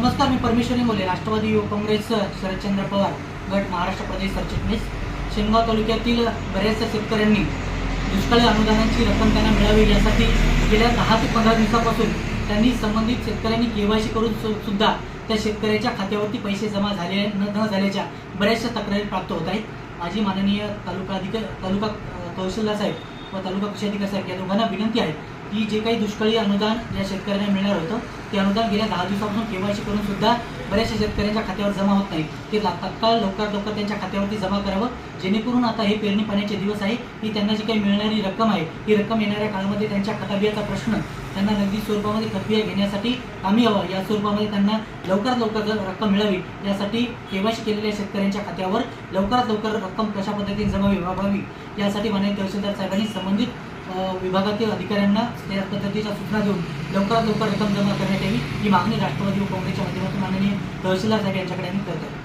नमस्कार मी परमेश्वरी मोले राष्ट्रवादी युवक काँग्रेस शरदचंद्र पवार गट महाराष्ट्र प्रदेश सरचिटणीस. शेनगाव तालुक्यातील बऱ्याचशा शेतकऱ्यांनी दुष्काळी अनुदानाची रक्कम त्यांना मिळावी यासाठी गेल्या दहा ते पंधरा दिवसापासून त्यांनी संबंधित शेतकऱ्यांनी केवायसी करून सु- सुद्धा त्या शेतकऱ्याच्या खात्यावरती पैसे जमा झाले न न झाल्याच्या बऱ्याचशा तक्रारी प्राप्त होत आहेत. माझी माननीय तालुका अधिकारी तालुका कौशल्य साहेब व तालुका कृषी अधिकारी साहेब या दोघांना विनंती आहे की जे काही दुष्काळी अनुदान या शेतकऱ्यांना मिळणार होतं ते अनुदान गेल्या दहा दिवसापासून केवायसी करून सुद्धा बऱ्याचशा शेतकऱ्यांच्या खात्यावर जमा होत नाही. ते तत्काळ लवकरात लवकर त्यांच्या खात्यावरती जमा करावं जेणेकरून आता हे पेरणी पाण्याचे दिवस आहे की त्यांना जी काही मिळणारी रक्कम आहे ही रक्कम येणाऱ्या काळामध्ये त्यांच्या खताबियाचा प्रश्न त्यांना नगदी स्वरूपामध्ये खतबिया घेण्यासाठी कामी यावं या स्वरूपामध्ये त्यांना लवकरात लवकर रक्कम मिळावी यासाठी केवायसी केलेल्या शेतकऱ्यांच्या खात्यावर लवकरात लवकर रक्कम कशा पद्धतीने जमा व्हावी यासाठी माननीय तहसीलदार साहेबांनी संबंधित विभागातील अधिकाऱ्यांना त्या पद्धतीच्या सूचना देऊन लवकरात लवकर रक्कम जमा करण्यात यावी. ही मागणी राष्ट्रवादी काँग्रेसच्या माध्यमातून माननीय तहसीलदार साहेब यांच्याकडे आम्ही करत आहोत.